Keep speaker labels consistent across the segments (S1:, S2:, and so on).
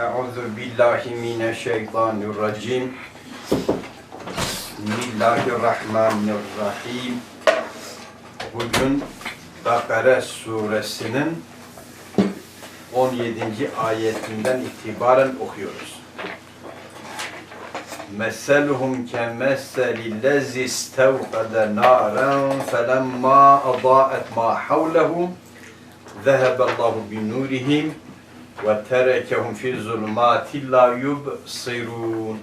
S1: Euzu billahi mineşşeytanirracim. Bismillahirrahmanirrahim. Bugün Bakara suresinin 17. ayetinden itibaren okuyoruz. Meseluhum kemesselillezi istevkade naren felemma adaet ma havlehum zeheballahu binurihim ve terekehum fi zulmati la yubsirun.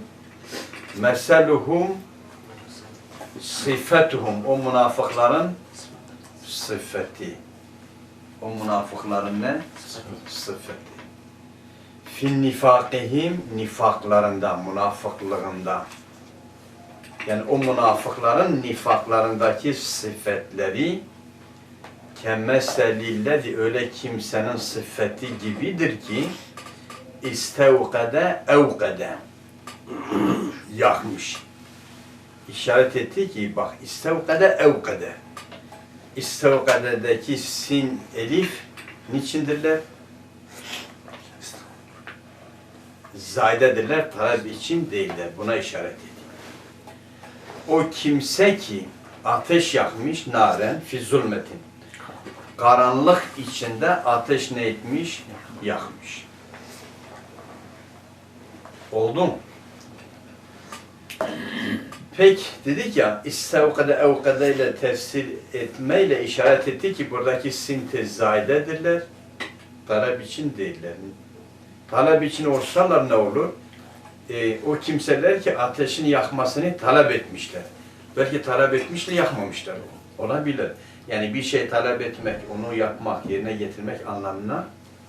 S1: Meseluhum sıfetuhum o münafıkların sıfeti. O münafıkların ne? Sıfeti. Fin nifakihim nifaklarında, münafıklığında. Yani o münafıkların nifaklarındaki sıfetleri kemmeselillezi öyle kimsenin sıfeti gibidir ki istevkade evkade yakmış. İşaret etti ki bak istevkade evkade İstevkade'deki sin elif niçindirler? Zaydedirler, talep için değiller. Buna işaret ediyor. O kimse ki ateş yakmış naren fi zulmetin karanlık içinde ateş ne etmiş? Yakmış. Oldu mu? Pek dedik ya istevkade evkade ile tefsir etmeyle işaret etti ki buradaki sintez zaidedirler. Talep için değiller. Talep için olsalar ne olur? Ee, o kimseler ki ateşin yakmasını talep etmişler. Belki talep etmişler yakmamışlar. Olabilir. Yani bir şey talep etmek, onu yapmak, yerine getirmek anlamına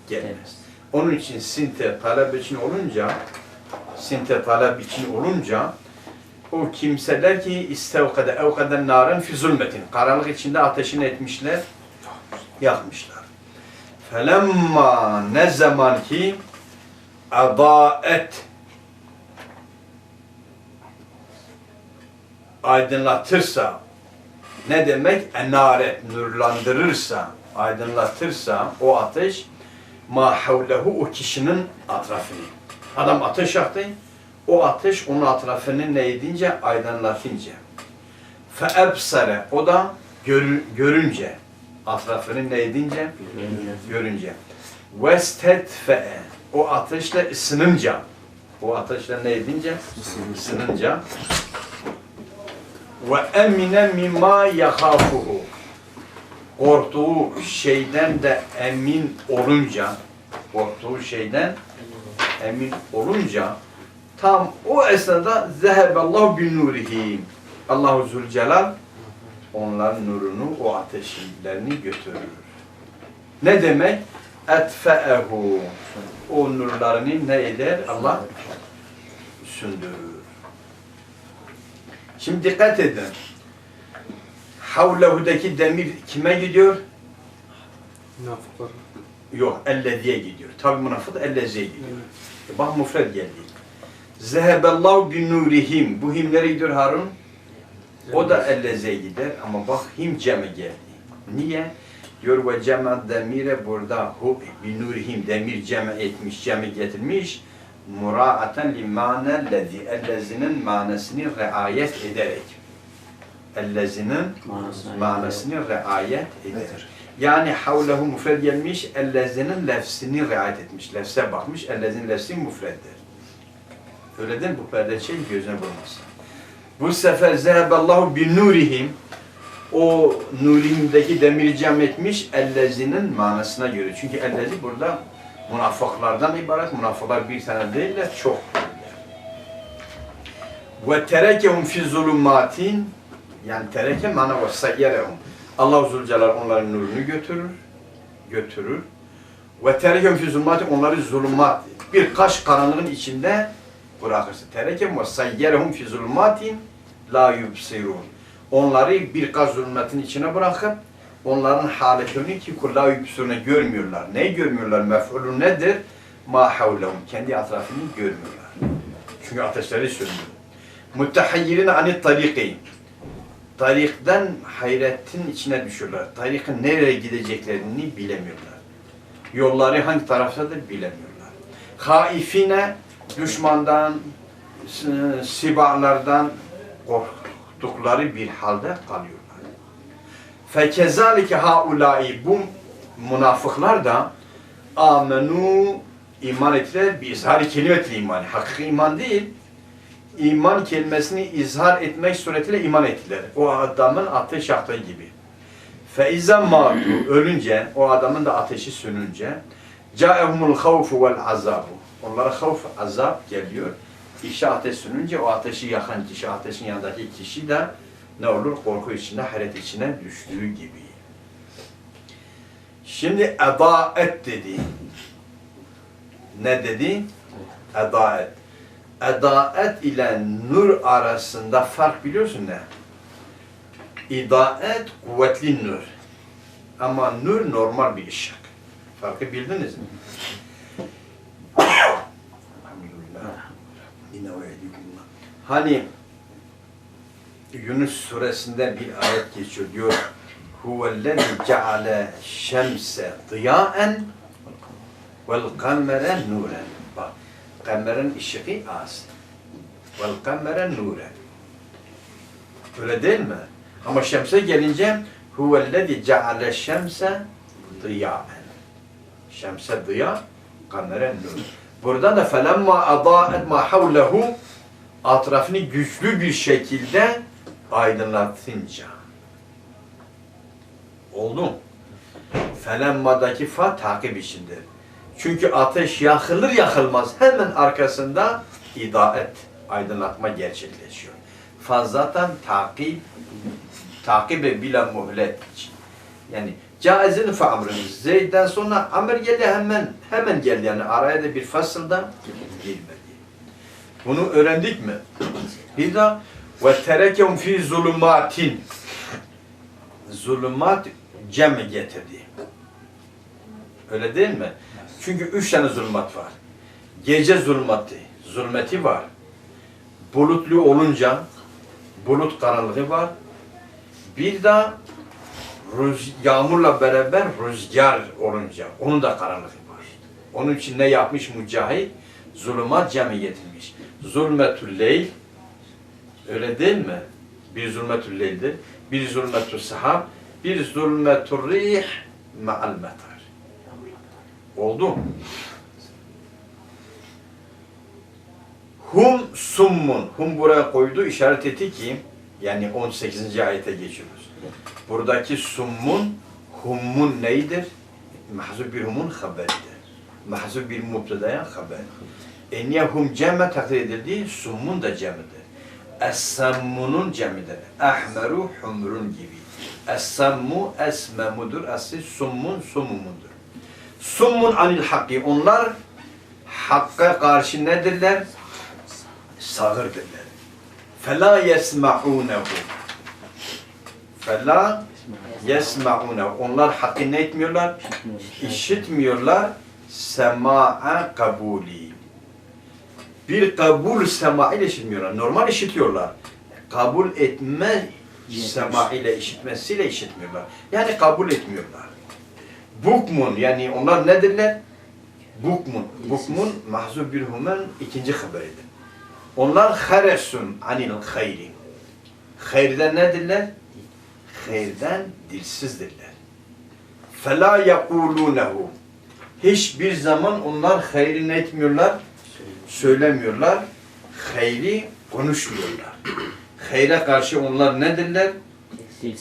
S1: gelmez. Onun için sinte talep için olunca, sinte talep için olunca o kimseler ki istevkade evkade narın fi zulmetin. Karanlık içinde ateşini etmişler, yakmışlar. Felemma ne zaman ki adaet aydınlatırsa ne demek? Enaret, nurlandırırsa, aydınlatırsa o ateş ma havlehu o kişinin atrafını. Adam ateş yaktı, o ateş onun atrafını ne edince? Aydınlatınca. Feebsere, o da gör, görünce, atrafını ne edince? Görünce. Vestetfe'e, o ateşle ısınınca, o ateşle ne edince? Isınınca ve emine mimma yahafuhu korktuğu şeyden de emin olunca korktuğu şeyden emin olunca tam o esnada zeheballahu bin nurihim Allahu Zülcelal onların nurunu o ateşlerini götürür. Ne demek? Etfe'ehu o nurlarını ne eder? Allah söndürür. Şimdi dikkat edin. Havlehu'daki demir kime gidiyor?
S2: Münafıklar.
S1: Yok, elleziye gidiyor. Tabi münafık elleziye gidiyor. E bak mufred geldi. Zeheballahu bin nurihim. Bu him nereye gidiyor Harun? O da elleziye gider ama bak him ceme geldi. Niye? Diyor ve ceme demire burada hu bin nurihim demir ceme etmiş, ceme getirmiş. Muraaten li manellezi. Ellezinin manasını riayet ederek. Ellezinin manasını riayet eder. Yani havlehu mufred gelmiş, ellezinin lefsini riayet etmiş. Lefse bakmış, ellezinin lefsi mufreddir. Öyle değil mi? Bu perde şey gözüne vurmasın. Bu sefer zeheballahu bin nurihim o nurihimdeki demiri cem etmiş ellezinin manasına göre. Çünkü ellezi burada münafıklardan ibaret. Münafıklar bir tane değiller, çok ve terekehum fi zulümatin yani tereke mana ve sayyerehum. Allah Zülcelal onların nurunu götürür, götürür. Ve terekehum fi zulümatin onları zulümat, birkaç karanlığın içinde bırakırsa. Terekehum ve sayyerehum fi zulümatin la yubsirun. Onları birkaç zulmetin içine bırakıp onların haletini ki kulla yubsirune görmüyorlar. Ne görmüyorlar? Mef'ulun nedir? Ma havlehum. Kendi etrafını görmüyorlar. Çünkü ateşleri sönüyor. Muttehayyirin anit tariki. Tarikten hayretin içine düşüyorlar. Tarikin nereye gideceklerini bilemiyorlar. Yolları hangi taraftadır bilemiyorlar. Haifine düşmandan, s- sibalardan korktukları bir halde kalıyorlar. Fekezalike haulai bu münafıklar da amenu iman ettiler bir izhar kelimetli iman. Hakiki iman değil. iman kelimesini izhar etmek suretiyle iman ettiler. O adamın ateş yaktığı gibi. Feiza matu ölünce o adamın da ateşi sönünce caehumul havfu vel azabu. Onlara havf azap geliyor. İşte ateş sönünce o ateşi yakan kişi, ateşin yanındaki kişi de ne olur? Korku içinde, hayret içine düştüğü gibi. Şimdi edaet dedi. Ne dedi? Edaet. Edaet ile nur arasında fark biliyorsun ne? İdaet kuvvetli nur. Ama nur normal bir ışık. Farkı bildiniz mi? Hani Yunus suresinde bir ayet geçiyor diyor. Huvellezî ceale şemse dıyaen vel kamere nuren. Bak, kamerin ışığı az. Vel kamere nuren. Öyle değil mi? Ama şemse gelince huvellezî ceale şemse dıyaen. Şemse dıya, kamere nur. Burada da felemma adaet ma havlehu etrafını güçlü bir şekilde aydınlatınca. Oldu mu? Felemma'daki fa takip içindir. Çünkü ateş yakılır yakılmaz hemen arkasında idaet, aydınlatma gerçekleşiyor. Fazlatan takip, takibe bila muhlet. Yani caizin fa amrın. Zeyd'den sonra amr geldi hemen hemen geldi yani araya da bir fasılda girmedi. Bunu öğrendik mi? Bir de ve terekem fi zulümatin. Zulümat cem getirdi. Öyle değil mi? Çünkü üç tane zulümat var. Gece zulümatı, zulmeti var. Bulutlu olunca bulut karanlığı var. Bir de yağmurla beraber rüzgar olunca onun da karanlığı var. Onun için ne yapmış Mücahit? Zulümat cemi getirmiş. Zulmetül leyl öyle değil mi? Bir zulmetül leyldir. Bir zulmetül sahab. Bir zulmetül rih ma'al metar. Oldu? Hum summun. Hum buraya koydu işaret etti ki yani 18. ayete geçiyoruz. Buradaki summun hummun neydir? Mahzub bir humun haberidir. Mahzub bir mubtedaya haber. E niye hum cemme takdir edildi? Summun da cemidir. Es-sammunun cemidir. Ahmeru humrun gibi. Es-sammu esmemudur. Asli summun sumumudur. Summun anil hakki. Onlar hakka karşı nedirler? Sağırdırlar. Fela yesma'unehu. Fela yesma'unehu. Onlar hakkı ne etmiyorlar? İşitmiyorlar. Sema'a kabuli. Bir kabul sema ile işitmiyorlar. Normal işitiyorlar. Kabul etme sema ile işitmesiyle işitmiyorlar. Yani kabul etmiyorlar. Bukmun yani onlar nedirler? Bukmun. Bukmun mahzub bir humen ikinci haberidir. Onlar haresun anil hayri. Hayırden nedirler? Hayırden dilsizdirler. Fela yekulunehu. Hiçbir zaman onlar hayrını etmiyorlar, söylemiyorlar. Hayri konuşmuyorlar. Hayre karşı onlar nedirler?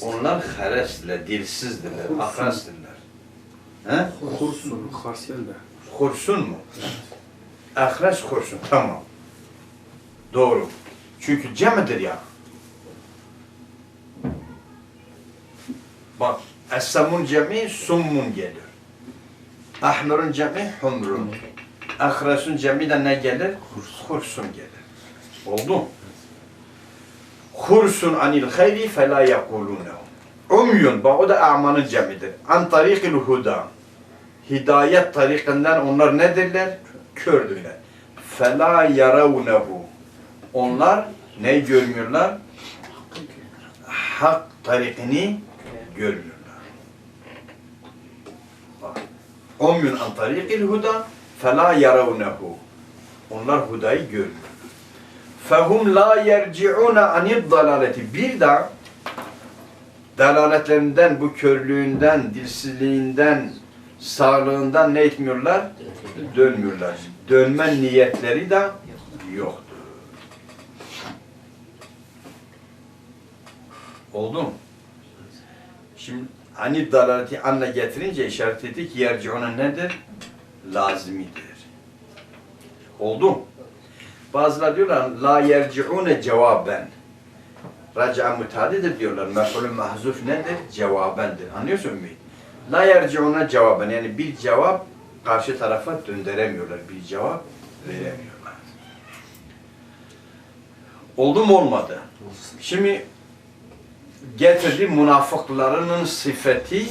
S1: Onlar haresle, dilsizdirler, akrasdirler. He?
S2: Kursun, harsiyel de.
S1: Kursun mu? Ahres kursun, tamam. Doğru. Çünkü cemidir ya. Bak, Essemun cemi summun geliyor. Ahmerun cemi humrun. Ahresun cemi de ne gelir? Kursun gelir. Oldu mu? Kursun anil hayri fe la yekulunehu. Umyun, bak o da a'manın cemidir. An tarikil huda. Hidayet tarikinden onlar nedirler? Kördüler. Fela yaravnehu. Onlar ne görmüyorlar? Hak tarikini görmüyorlar. Bak. Umyun an tarikil huda fela yaravnehu. Onlar hudayı görmüyor. Fehum la yerciuna anid dalaleti. Bir daha dalaletlerinden, bu körlüğünden, dilsizliğinden, sağlığından ne etmiyorlar? Dönmüyorlar. Dönme niyetleri de yoktur. Oldu mu? Şimdi hani dalaleti anla getirince işaret ettik. Yerciuna nedir? Lazimidir. Oldu mu? Bazılar diyorlar la yerciune cevaben. Raca müteadidir diyorlar. Mef'ulü mahzuf nedir? Cevabendir. Anlıyorsun mu? La yerciune cevaben. Yani bir cevap karşı tarafa döndüremiyorlar. Bir cevap veremiyorlar. Oldu mu olmadı? Şimdi getirdi münafıklarının sıfeti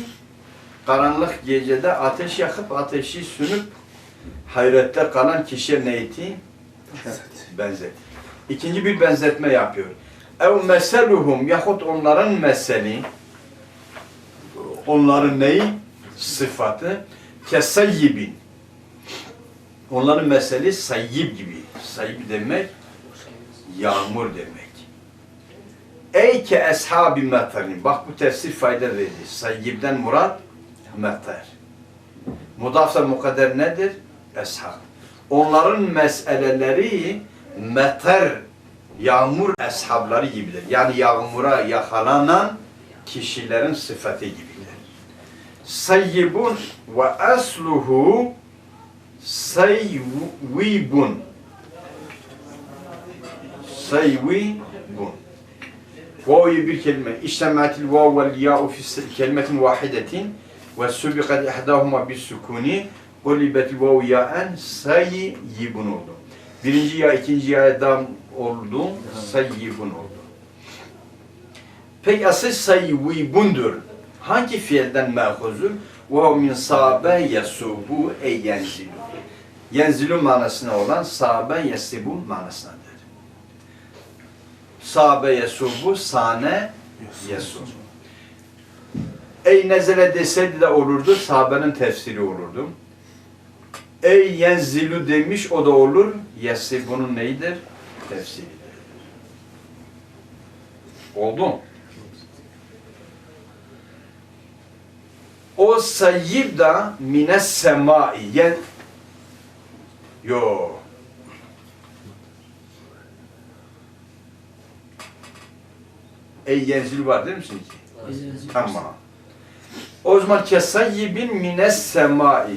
S1: karanlık gecede ateş yakıp ateşi sünüp hayrette kalan kişiye neydi? Benzet. İkinci bir benzetme yapıyor. Ev meseluhum yahut onların meseli onların neyi? Sıfatı kesayyibin. Onların meseli sayyib gibi. Sayyib demek yağmur demek. Ey ki eshabi meterin. Bak bu tefsir fayda verdi. Sayyibden murat meter. Mudafsa mukadder nedir? Eshab. Onların meseleleri meter, yağmur eshabları gibidir. Yani yağmura yakalanan kişilerin sıfatı gibidir. Sayyibun ve asluhu sayyibun. Sayyibun. Vav'yı bir kelime. İştematil vav vel ya'u fi kelimetin vahidetin ve subiqat ihdahuma bis sukuni Ulibetil vav ya'en sayyibun oldu. Birinci ya ikinci ya dam oldu. Sayyibun oldu. Peki asıl sayyibundur. Hangi fiilden mehuzur? Ve min sabe yasubu ey yenzilu. Yenzilu manasına olan sabe yasibu manasındadır. Sabe yasubu sane yasubu. Ey nezele deseydi de olurdu, sahabenin tefsiri olurdu. Ey yenzilu demiş o da olur. Yesi bunun neyidir? Tefsiridir. Oldu? O sayyib da mines semai. Yen... Yo. Ey yenzil var değil misin ki? Tamam. O zaman kesayyibin mines semai.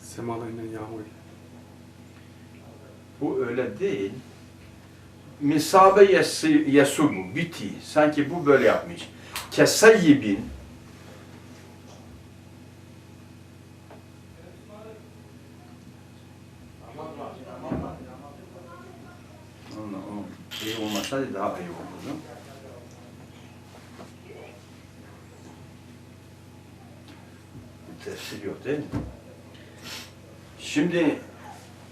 S2: Semalarıyla yağmur.
S1: Bu öyle değil. Misabe yesubu, biti. Sanki bu böyle yapmış. Kesayyibin Allah o iyi olmasaydı daha iyi olurdu. Tefsir yok değil mi? Şimdi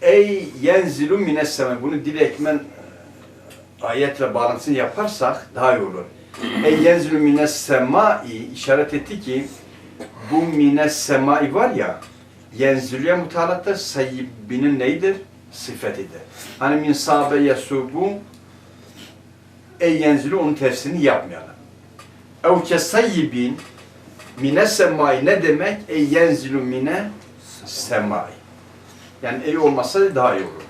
S1: ey yenzilu mines sema bunu direktmen e, ayetle bağlantısını yaparsak daha iyi olur. Ey yenzilu mines semai işaret etti ki bu mines semai var ya yenzilüye mutalaktır sayyibinin neydir? Sıfetidir. Hani min sabe yesubu ey yenzilu onun tefsirini yapmayalım. Ev ke sayyibin mine semai ne demek? Ey yenzilu mine semai. Yani ey olmasa daha iyi olur.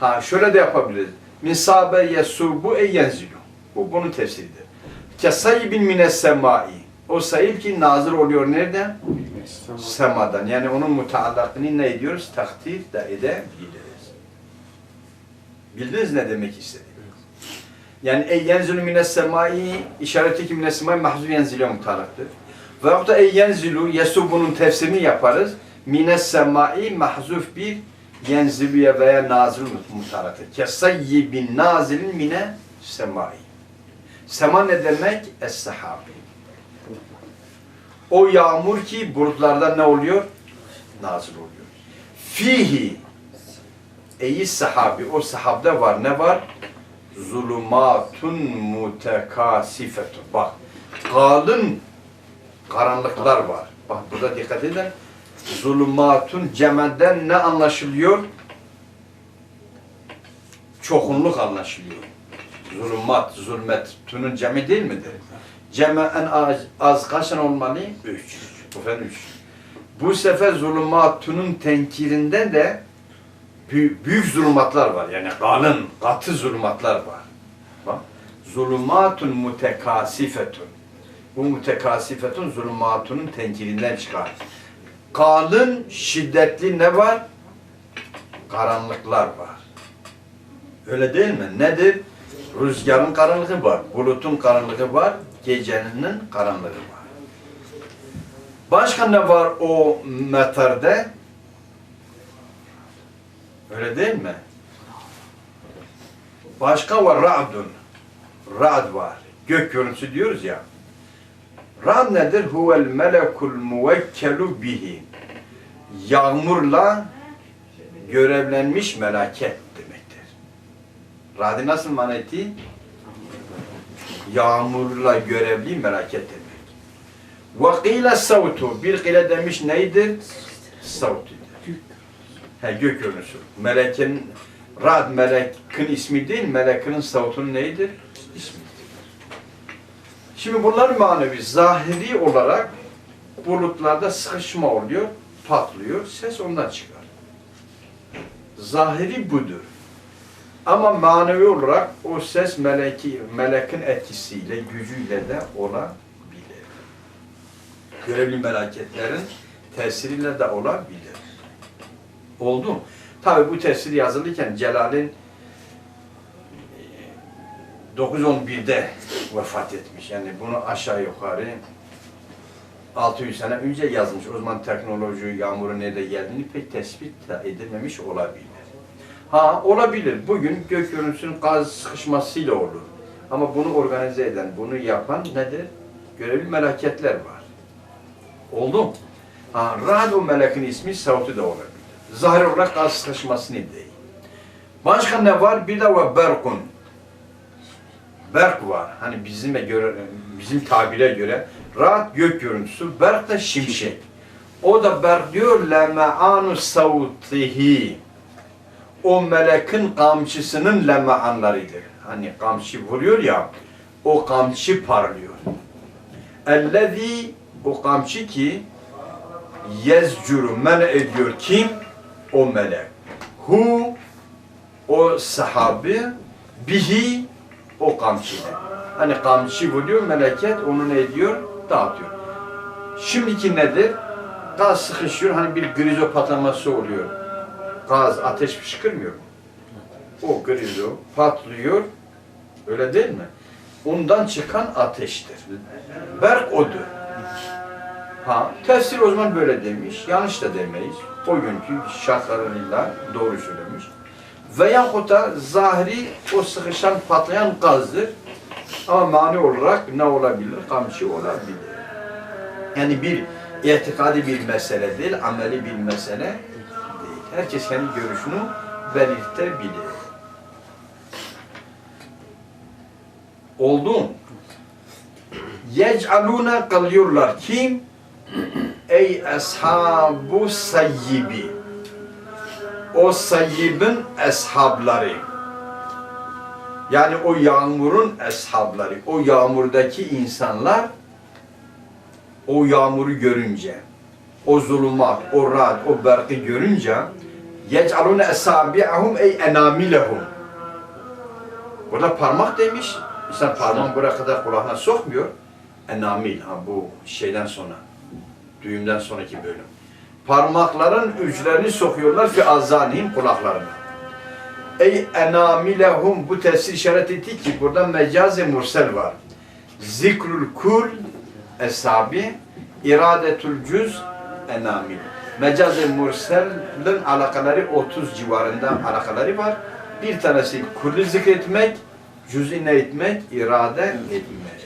S1: Ha şöyle de yapabiliriz. Min sabe yesubu ey yenzilu. Bu bunun tefsiridir. Kesayyibin mine semai. O sayib ki nazır oluyor nereden?
S2: Sema.
S1: Semadan. Yani onun mutaallakını ne ediyoruz? Takdir de edebiliriz. Bildiniz ne demek istediğimi? Yani ey yenzilu mine semai işareti ki mine semai mahzuf yenzilüye mutallaktır. Veyahut da ey yenzilu yesubunun tefsirini yaparız. Mine semai mahzuf bir yenzilüye veya nazil mutalaktır. Kesayyibin nazilin mine semai. Sema ne demek? Es-sahabi. O yağmur ki bulutlardan ne oluyor? Nazil oluyor. Fihi Eyi sahabi, o sahabda var. Ne var? Zulumatun mutekasifetun. Bak, kalın Karanlıklar var. Bak burada dikkat edin. Zulümatun cemeden ne anlaşılıyor? Çokunluk anlaşılıyor. Zulümat, zulmetünün cemi değil midir? Ceme en az, az kaç tane olmalı? Üç. Sefer üç. Bu sefer zulümatünün tenkirinden de büyük, büyük zulümatlar var. Yani kalın, katı zulümatlar var. Bak. Zulümatun mutekasifetun. Bu mutekasifetun zulümatunun tenkirinden çıkar. Kalın, şiddetli ne var? Karanlıklar var. Öyle değil mi? Nedir? Rüzgarın karanlığı var, bulutun karanlığı var, gecenin karanlığı var. Başka ne var o meterde? Öyle değil mi? Başka var ra'dun. Ra'd var. Gök görüntüsü diyoruz ya. Ra'd nedir? Huvel melekul muvekkelu bihi. Yağmurla görevlenmiş melaket demektir. Ra'd'i nasıl mana etti? Yağmurla görevli melaket demek. Ve kıyle savtu. Bir kıyle demiş neydir? Savtudur. He, gök görünüşü. Melekin, Rad melekin ismi değil, melekin savutunun neydir? İsmidir. Şimdi bunlar manevi, zahiri olarak bulutlarda sıkışma oluyor, patlıyor, ses ondan çıkar. Zahiri budur. Ama manevi olarak o ses meleki, melekin etkisiyle, gücüyle de olabilir. Görevli meleketlerin tesiriyle de olabilir. Oldu mu? Tabi bu tefsir yazılırken Celal'in e, 911'de vefat etmiş. Yani bunu aşağı yukarı 600 sene önce yazmış. O zaman teknoloji, yağmurun nerede geldiğini pek tespit edilmemiş olabilir. Ha olabilir. Bugün gök görüntüsünün gaz sıkışmasıyla olur. Ama bunu organize eden, bunu yapan nedir? Görevli meleketler var. Oldu? Ha, Rad o melekin ismi da olabilir. Zahir olarak gaz sıkışmasını değil. Başka ne var? Bir de var berkun. Berk var. Hani bizime göre, bizim tabire göre rahat gök görüntüsü. Berk da şimşek. O da berk diyor leme'anu savtihi. O melekin kamçısının leme'anlarıdır. Hani kamçı vuruyor ya, o kamçı parlıyor. Ellezî o kamçı ki yezcuru men ediyor kim? O melek. Hu o sahabi bihi o kamçıyla. Hani kamçı vuruyor meleket onu ne ediyor? Dağıtıyor. Şimdiki nedir? Gaz sıkışıyor hani bir grizo patlaması oluyor. Gaz ateş fışkırmıyor mu? O grizo patlıyor. Öyle değil mi? Ondan çıkan ateştir. Berk odur. Ha, tefsir o zaman böyle demiş. Yanlış da demeyiz. O günkü şartlarıyla doğru söylemiş. Veyahut da zahiri o sıkışan patlayan gazdır. Ama mani olarak ne olabilir? Kamçı olabilir. Yani bir itikadi bir mesele değil, ameli bir mesele değil. Herkes kendi görüşünü belirtebilir. Oldu mu? Yec'aluna kalıyorlar. Kim? Ey ashabu sayyibi. O sayyibin eshabları. Yani o yağmurun eshabları. O yağmurdaki insanlar o yağmuru görünce, o zulümat, o rad, o berkı görünce yec'alune esabi'ahum ey enamilehum. Burada parmak demiş. İnsan parmağını buraya kadar kulağına sokmuyor. Enamil, ha bu şeyden sonra, düğümden sonraki bölüm. Parmakların uçlarını sokuyorlar fi azanihim kulaklarına. Ey enamilehum bu tefsir işaret etti ki burada mecazi mursel var. Zikrul kul esabi, iradetül cüz enamil. Mecazi murselin alakaları 30 civarında alakaları var. Bir tanesi kulü zikretmek, cüz'i ne etmek, irade etmek.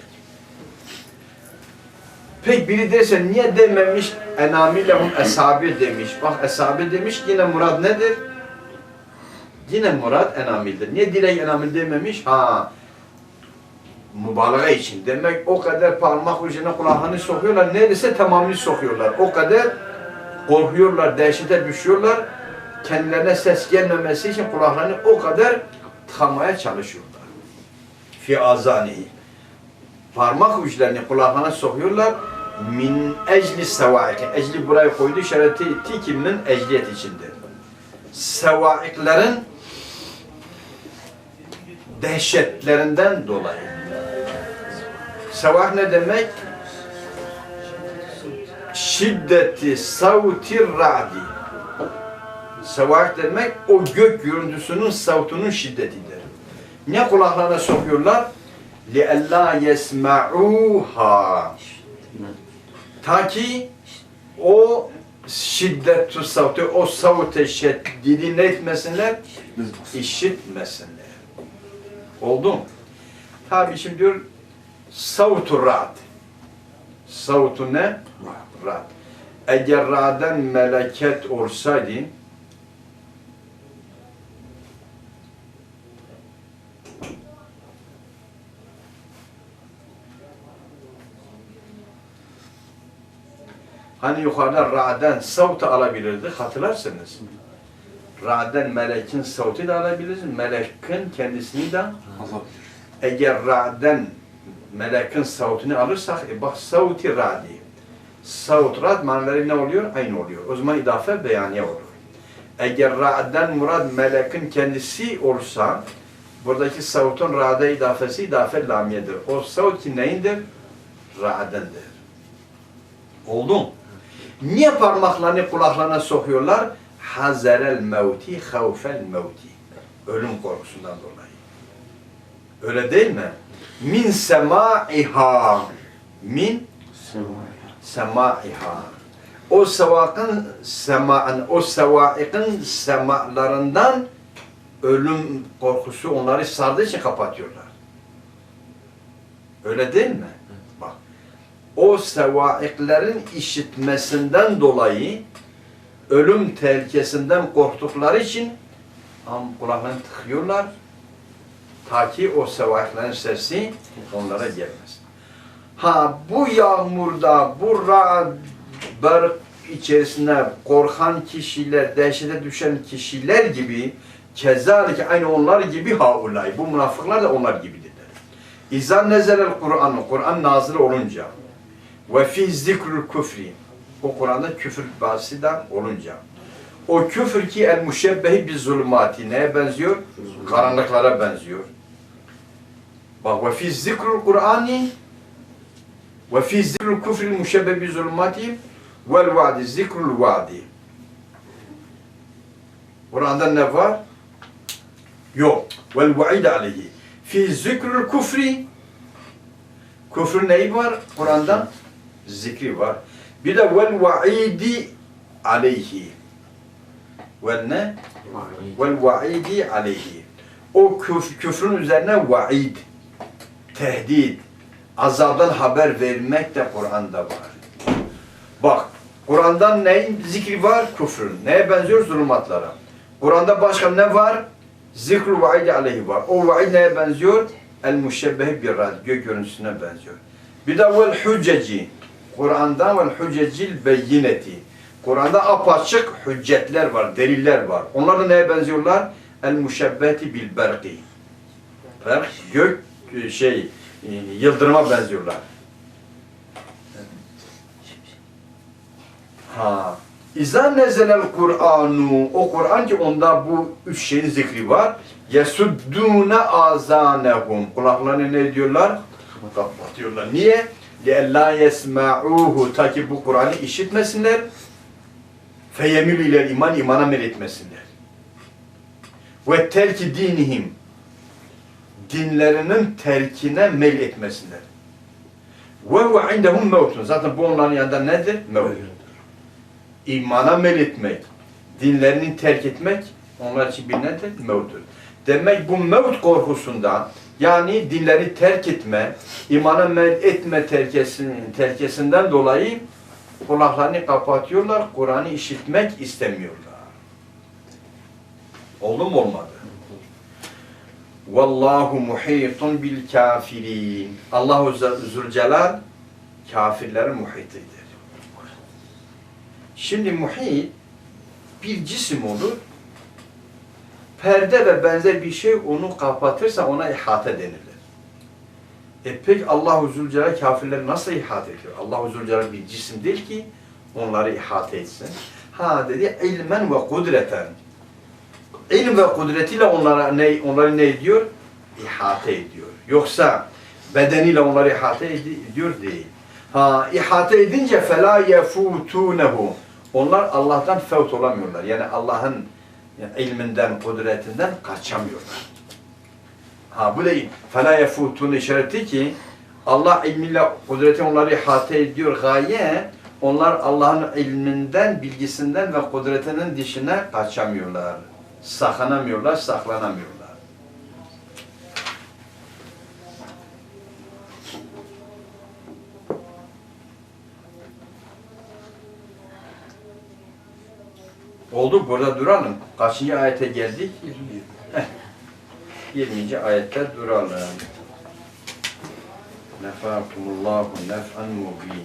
S1: Peki biri derse niye dememiş enamilehum esabi demiş. Bak esabi demiş yine murad nedir? Yine murad enamildir. Niye dilek enamil dememiş? Ha. mübalağa için. Demek o kadar parmak ucuna kulağını sokuyorlar. Neredeyse tamamını sokuyorlar. O kadar korkuyorlar, dehşete düşüyorlar. Kendilerine ses gelmemesi için kulaklarını o kadar tıkamaya çalışıyorlar. Fi azanihi. Parmak uçlarını kulaklarına sokuyorlar Min ecli sevaiki. Ecli buraya koydu işareti tikiminin ecliyet içindir. Sevaiklerin dehşetlerinden dolayı. Sevah ne demek? Şiddeti savti ra'di. Sevah demek o gök gürültüsünün savtunun şiddetidir. Ne kulaklarına sokuyorlar? لِأَلَّا يَسْمَعُوهَا Ta ki o şiddetü savti, o savte şeddidi ne etmesinler? işitmesinler. Oldu mu? Tabi şimdi diyor savtu ra'd. Savtu ne? Ra'd. Eğer ra'den meleket olsaydı Hani yukarıda ra'den savtu alabilirdik hatırlarsınız. Ra'den melekin savtu da alabiliriz. Melekin kendisini de eğer ra'den melekin savtunu alırsak e bak savti ra'di. Savt ra'd manaları ne oluyor? Aynı oluyor. O zaman idafe beyaniye olur. Eğer ra'den murad melekin kendisi olsa buradaki savtun ra'da idafesi idafe lamiyedir. O savt ki neyindir? Ra'dendir. Oldu mu? Niye parmaklarını kulaklarına sokuyorlar? Hazerel mevti, havfel mevti. Ölüm korkusundan dolayı. Öyle değil mi? Min semaiha. Min semaiha. O sevakın semaan, o sevaikin semalarından ölüm korkusu onları sardığı için kapatıyorlar. Öyle değil mi? O sevaiklerin işitmesinden dolayı ölüm tehlikesinden korktukları için kulaklarını tıkıyorlar ta ki o sevaiklerin sesi onlara gelmez. Ha bu yağmurda, bu bark içerisinde korkan kişiler, dehşete düşen kişiler gibi kezalike aynı onlar gibi haulay. Bu münafıklar da onlar gibidirler. İzâ nezelel Kur'an, Kur'an nazil olunca ve fi zikrül küfri o Kur'an'da küfür bahsi de olunca o küfür ki el müşebbehi bir zulmati neye benziyor? Karanlıklara benziyor. Bak ve fi zikrül Kur'ani ve fi zikrül küfril müşebbehi bir zulmati vel vaadi zikrül vaadi. Kur'an'da ne var? Yok. Vel vaid aleyhi. Fi zikrül küfri Küfrün neyi var? Kur'an'da zikri var. Bir de vel vaidi aleyhi. Vel ne? Vel vaidi aleyhi. O küf, küfrün üzerine vaid, tehdit, azabdan haber vermek de Kur'an'da var. Bak, Kur'an'dan neyin zikri var? Küfrün. Neye benziyor? Zulümatlara. Kur'an'da başka ne var? Zikru vaidi aleyhi var. O vaid neye benziyor? El müşebbehi bir rad. Gök görüntüsüne benziyor. Bir de vel hücceci. Kur'an'da vel hüccecil beyineti. Kur'an'da apaçık hüccetler var, deliller var. Onlar da neye benziyorlar? El müşebbeti bil berki. Berk, gök e, şey, e, yıldırıma benziyorlar. Ha. İza nezelel Kur'anu o Kur'an ki onda bu üç şeyin zikri var. Yesuddune azanehum. Kulaklarını ne diyorlar? Kapatıyorlar. Niye? لِأَلَّا يَسْمَعُوهُ Ta ki bu Kur'an'ı işitmesinler. فَيَمِلُ ile iman imana meyletmesinler. Ve terki dinihim dinlerinin terkine meyl etmesinler. Ve ve indehum mevtun. Zaten bu onların yanında nedir? Mevt. İmana meyl etmek, dinlerini terk etmek onlar için bir nedir? Mevttur. Demek bu mevt korkusundan yani dinleri terk etme, imana meyl etme terkesinin, terkesinden dolayı kulaklarını kapatıyorlar, Kur'an'ı işitmek istemiyorlar. Oldu mu olmadı? Vallahu muhitun bil kafirin. Allahu Zülcelal kafirlerin muhitidir. Şimdi muhit bir cisim olur. Perde ve benzer bir şey onu kapatırsa ona ihate denilir. E peki Allahu Zülcelal kafirleri nasıl ihate ediyor? Allahu Zülcelal bir cisim değil ki onları ihate etsin. Ha dedi ilmen ve kudreten. İlim ve kudretiyle onlara ne onları ne ediyor? İhate ediyor. Yoksa bedeniyle onları ihate edi- ediyor değil. Ha ihate edince fela yefutunehu. Onlar Allah'tan fevt olamıyorlar. Yani Allah'ın yani ilminden, kudretinden kaçamıyorlar. Ha bu da fela yefutun işareti ki Allah ilmiyle kudreti onları ihate ediyor gaye. Onlar Allah'ın ilminden, bilgisinden ve kudretinin dışına kaçamıyorlar. Saklanamıyorlar, saklanamıyorlar. Oldu burada duralım. Kaçıncı ayete geldik? 20. ayette duralım. Nefakumullahu nef'an mubin.